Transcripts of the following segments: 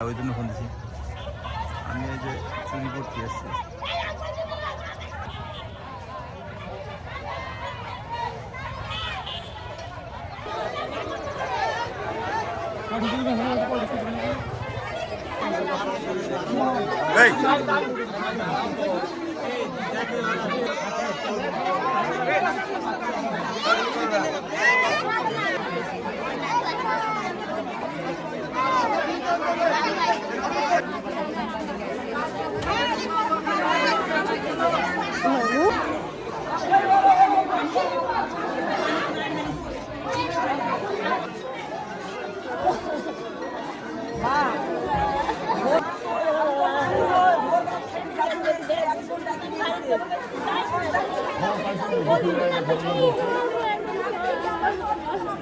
ওই জন্য ফোন দিছি। আমি এই যে চুরি করতে আসছি এই।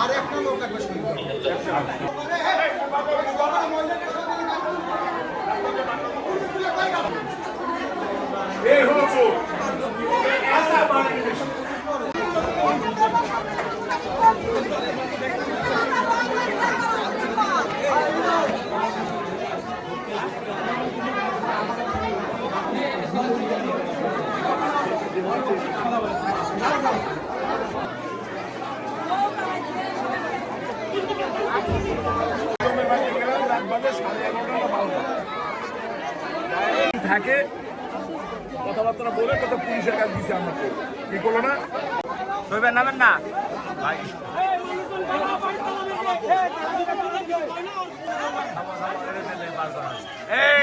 আর একটা লোক লাগবে থাকে। কথাবার্তা বলে কত পুলিশের কাছে দিছে আমাকে। কি করল না? রবিবার নামেন না। ভাই এই!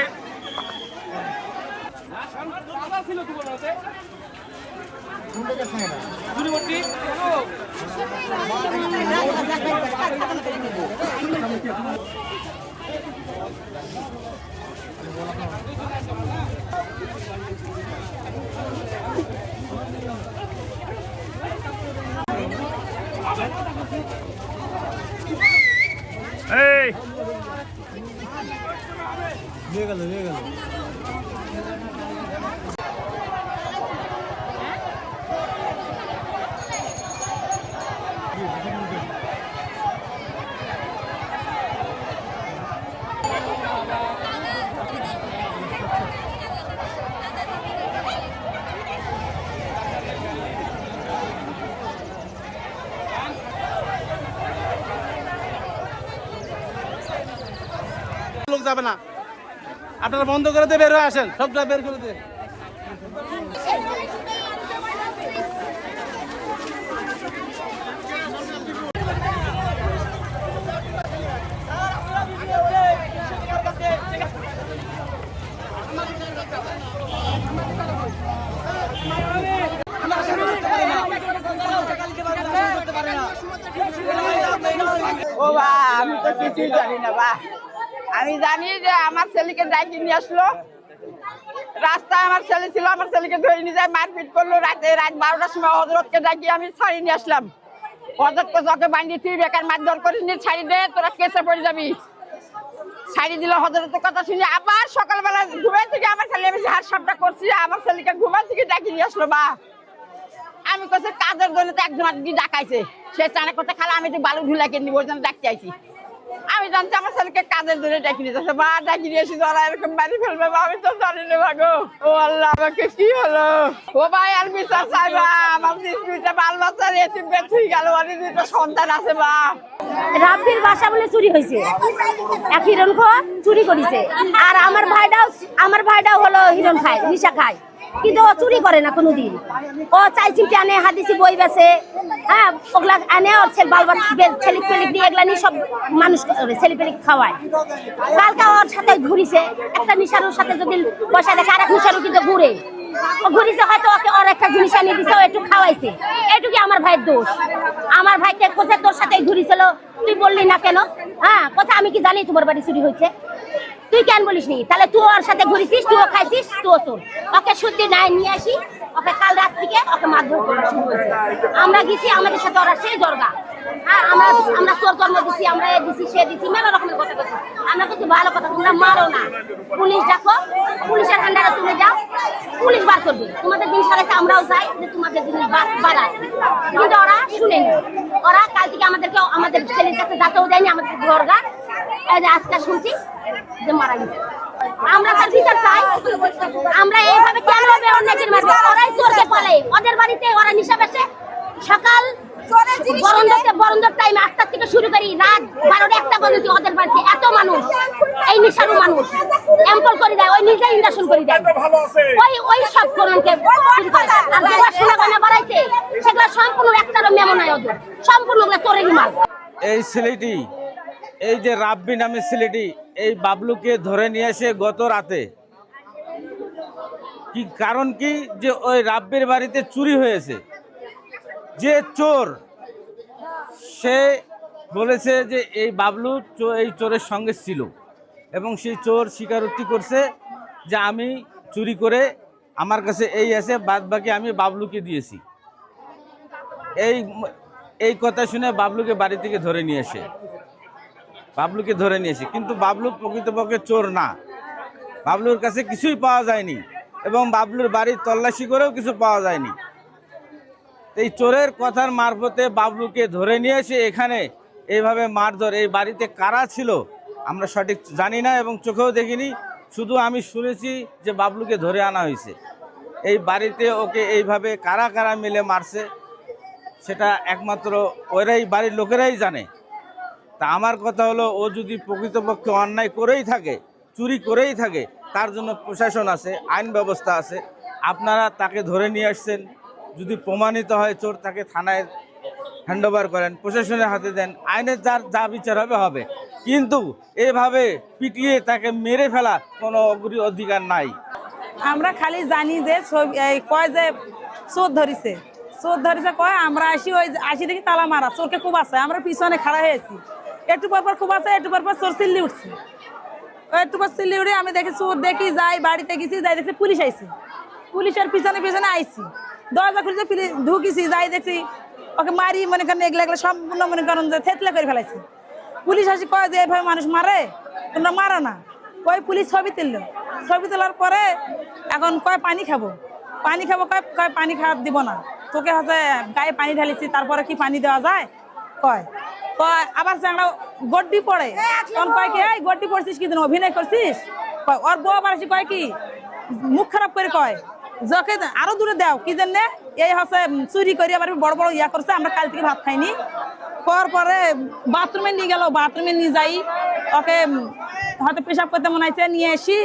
লোক যাবে না আপনারা বন্ধ করে দিয়ে বের হয়ে আসেন। সবটা বের করে দিয়ে। ও বা আমি তো কিছুই জানি না বা আমি জানি যে আমার ছেলেকে ডাকি নিয়ে আসলো। রাস্তা আমার ছেলে ছিল, আমার ছেলেকে ধরে নিয়ে যায়, মারপিট করল। রাতে রাত বারোটার সময় হজরতকে ডাকি আমি ছাড়ি নিয়ে আসলাম। হজরতকে জকে বান্ধি তুই বেকার মারধর করে নিয়ে ছাড়ি দে, তোরা কেসে পড়ে যাবি। ছাড়ি দিল হজরতের কথা শুনে আবার সকালবেলা ঘুমাই থেকে আমার ছেলে আমি হার সবটা করছি, আমার ছেলেকে ঘুমাই থেকে ডাকি নিয়ে আসলো বা আমি কাছে কাজের জন্য তো একজন ডাকাইছে। সে চানা করতে খালা, আমি তো বালু ঢুলাকে নিব, ওই জন্য ডাকতে আইছি। আমি জানছি আমার ছেলেকে কাজের জন্য ডাকি যাচ্ছে। বা ডাকি নিয়ে এসে ওরা এরকম বাড়ি ফেলবে আমি তো জানি না ভাগো ও আল্লাহ, আমাকে কি হলো? ও ভাই, আর বিচার চাইবা আমার দুইটা বাল বাচ্চা রেসি বেঁচে গেল অনেক দুইটা সন্তান আছে বা রাব্বির বাসা বলে চুরি হয়েছে। এক হিরণ চুরি করেছে। আর আমার ভাইটাও আমার ভাইটাও হলো হিরণ খায় নিশা খায়। কিন্তু ও চুরি করে না কোনোদিন। ও চাইছিমটি আনে হাদিসি বই বেছে হ্যাঁ ওগুলা আনে, ওর ছেলে বাল ছেলে পেলিক দিয়ে এগুলা নিয়ে সব মানুষ ছেলে পেলিক খাওয়ায়। কালকে ওর সাথে ঘুরিছে, একটা নিশারুর সাথে যদি পয়সা দেখে আর এক নিশারু কিন্তু ঘুরে। ঘুরিছে, হয়তো ওকে ওর একটা জিনিস আনি দিছে, ও একটু খাওয়াইছে। এটুকি আমার ভাইয়ের দোষ। আমার ভাইকে কোথায় তোর সাথে ঘুরিছিল, তুই বললি না কেন? হ্যাঁ কথা আমি কি জানি তোমার বাড়ি চুরি হয়েছে? তুই কেন বলিস নি? তাহলে তুই ওর সাথে ঘুরেছিস, তুইও খাইছিস, তুইও চোর ওকে শুদ্ধি নাই, নিয়ে আসি। ওকে কাল রাত থেকে ওকে মারধর আমরা গেছি, আমাদের সাথে ওরা সেই জর্গা হ্যাঁ আমরা আমরা চোর কর্ম দিছি, আমরা এ দিছি, সে দিছি মেলা রকমের কথা কথা আমরা কিছু ভালো কথা তোমরা মারো না। পুলিশ ডাকো পুলিশের হান্ডারে তুমি যাও, পুলিশ বার করবে। তোমাদের জিনিস হারাইছে আমরাও চাই যে তোমাদের জিনিস বাড়ায়। কিন্তু ওরা শুনেনি। ওরা কাল থেকে আমাদেরকে, আমাদের ছেলের কাছে যাতেও দেয়নি, আমাদের যে আজকে শুনছি যে মারা গেছে। আমরা তার বিচার চাই। আমরা এইভাবে কেন হবে অন্যদের মারবে? ওরাই চোরকে পালে। ওদের বাড়িতে ওরা নিশা বেসে সকাল বরন্দতে বরন্দর টাইম আটটার থেকে শুরু করি। রাত বারোটা একটা পর্যন্ত ওদের বাড়িতে এত মানুষ। এই নিশারু মানুষ। এম্পল করে দেয়। ওই নিজে ইন্ডাকশন করে দেয়। ওই ওই সব শুরু আর যেগুলো সোনাগয়না বাড়াইছে সেগুলো সম্পূর্ণ একটারও মেমো নাই ওদের। সম্পূর্ণ মাল। এই ছেলেটি এই যে রাব্বি নামের ছেলেটি, এই বাবলুকে ধরে নিয়ে এসে গত রাতে। কি কারণ কি? যে ওই রাব্বির বাড়িতে চুরি হয়েছে। যে চোর, সে বলেছে যে এই বাবলু এই চোরের সঙ্গে ছিল এবং সেই চোর স্বীকারোক্তি করছে যে আমি চুরি করে আমার কাছে এই আছে বাদ বাকি আমি বাবলুকে দিয়েছি। এই এই কথা শুনে বাবলুকে বাড়ি থেকে ধরে নিয়ে এসে। বাবলুকে ধরে নিয়ে এসে কিন্তু বাবলু প্রকৃতপক্ষে চোর না। বাবলুর কাছে কিছুই পাওয়া যায়নি এবং বাবলুর বাড়ির তল্লাশি করেও কিছু পাওয়া যায়নি। এই চোরের কথার মারফতে বাবলুকে ধরে নিয়ে এসে এখানে এইভাবে মারধর, এই বাড়িতে কারা ছিল আমরা সঠিক জানি না এবং চোখেও দেখিনি। শুধু আমি শুনেছি যে বাবলুকে ধরে আনা হয়েছে। এই বাড়িতে ওকে এইভাবে কারা কারা মিলে মারছে, সেটা একমাত্র ওরাই, বাড়ির লোকেরাই জানে। তা আমার কথা হলো, ও যদি প্রকৃতপক্ষে অন্যায় করেই থাকে, চুরি করেই থাকে, তার জন্য প্রশাসন আছে, আইন ব্যবস্থা আছে। আপনারা তাকে ধরে নিয়ে আসছেন, যদি প্রমাণিত হয় চোর তাকে থানায় হ্যান্ডওভার করেন, প্রশাসনের হাতে দেন, আইনের যার যা বিচার হবে হবে। কিন্তু এভাবে পিটিয়ে তাকে মেরে ফেলা কোনো অধিকার নাই। আমরা খালি জানি যে কয় যে চোর ধরিছে। চোর ধরিছে কয়, আমরা আসি ওই আসি দেখি তালা মারা, চোরকে খুব আছে, আমরা পিছনে খাড়া হয়েছি। একটু পর খুব আছে একটু পর পর চোর চিল্লি উঠছে। একটু পর চিল্লি উঠে আমি দেখি চোর দেখি যাই, বাড়িতে গেছি, যাই দেখছি পুলিশ আইছে। পুলিশের পিছনে পিছনে আইছি। দরজা খুলছে ঢুকিছি, যাই দেখছি ওকে মারি, মনে করেন এগুলো এগুলো সম্পূর্ণ মনে করেন যে থেতলে করে ফেলাইছে। পুলিশ আসি কয় যে, এভাবে মানুষ মারে? তোমরা মারো না। কয়, পুলিশ ছবি তুললো। ছবি তোলার পরে এখন কয়, পানি খাব। পানি খাব কয় কয়, পানি খাওয়া দিব না। তোকে হচ্ছে গায়ে পানি ঢালিছি, তারপরে কি পানি দেওয়া যায়? কয় আবার চাংড়া গড্ডি পড়ে। তখন কয় কি এই গড্ডি পড়ছিস কি অভিনয় করছিস? কয়, ওর বউ আবার কয় কি মুখ খারাপ করে কয় যকে আরও দূরে দাও কি জন্য? এই হচ্ছে চুরি করে আবার বড় বড় ইয়া করছে আমরা কাল থেকে ভাত খাইনি। পর পরে বাথরুমে নিয়ে গেল বাথরুমে নিয়ে যাই ওকে হয়তো পেশাব করতে মনে নিয়ে এসি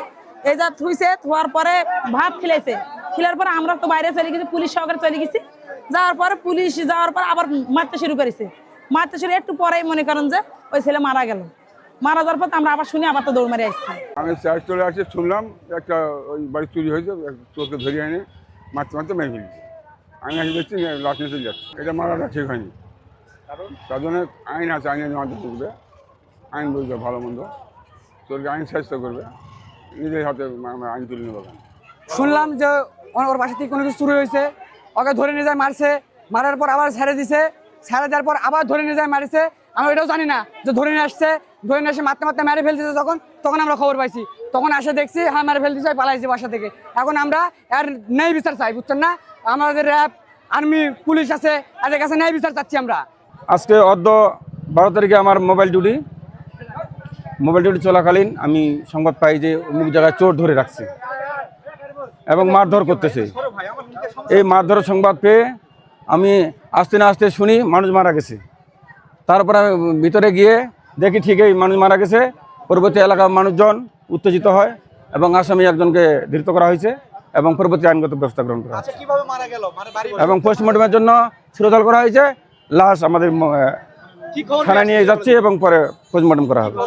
এই যা থুইছে থোয়ার পরে ভাত খেলেছে খেলার পরে আমরা তো বাইরে চলে গেছি পুলিশ সহকারে চলে গেছি। যাওয়ার পরে পুলিশ যাওয়ার পর আবার মারতে শুরু করেছে। মারতে শুরু একটু পরেই মনে করেন যে ওই ছেলে মারা গেল। মারা যাওয়ার পর তো আমরা আবার শুনি আবার তো দৌড় মারে আসছি। আমি চার্জ চলে আসে শুনলাম একটা ওই বাড়ি চুরি হয়েছে চোরকে ধরে এনে মারতে মারতে মেরে ফেলেছে। আমি এসে দেখছি লাশ নিতে যাচ্ছে। এটা মারাটা ঠিক হয়নি। তার জন্য আইন আছে আইনের মাধ্যমে ঢুকবে। আইন বুঝবে ভালো মন্দ। চোরকে আইন চেষ্টা করবে। নিজের হাতে আইন তুলে নেব। শুনলাম যে ওর ওর বাসা থেকে কোনো কিছু চুরি হয়েছে। ওকে ধরে নিয়ে যায় মারছে। মারার পর আবার ছেড়ে দিছে। ছেড়ে দেওয়ার পর আবার ধরে নিয়ে যায় মারিছে। আমরা এটাও জানি না যে ধরে নিয়ে আসছে, ধরে নিয়ে এসে মারতে মারতে মেরে ফেলতেছে যখন, তখন আমরা খবর পাইছি। তখন আসে দেখছি হ্যাঁ মেরে ফেলতেছে পালাইছি বাসা থেকে। এখন আমরা আর ন্যায় বিচার চাই, বুঝছেন না? আমাদের র্যাব আর্মি পুলিশ আছে, এদের কাছে ন্যায় বিচার চাচ্ছি আমরা। আজকে অর্ধ বারো তারিখে আমার মোবাইল ডিউটি মোবাইল ডিউটি চলাকালীন আমি সংবাদ পাই যে অমুক জায়গায় চোর ধরে রাখছে এবং মারধর করতেছে। এই মারধরের সংবাদ পেয়ে আমি আস্তে না আস্তে শুনি মানুষ মারা গেছে। তারপরে আমি ভিতরে গিয়ে দেখি ঠিকই মানুষ মারা গেছে। পরবর্তী এলাকার মানুষজন উত্তেজিত হয় এবং আসামি একজনকে ধৃত করা হয়েছে এবং পরবর্তী আইনগত ব্যবস্থা গ্রহণ করা হয়েছে। গেল? মানে এবং পোস্টমর্টমের জন্য শিরোধাল করা হয়েছে। লাশ আমাদের থানায় নিয়ে যাচ্ছি এবং পরে পোস্টমর্টম করা হবে।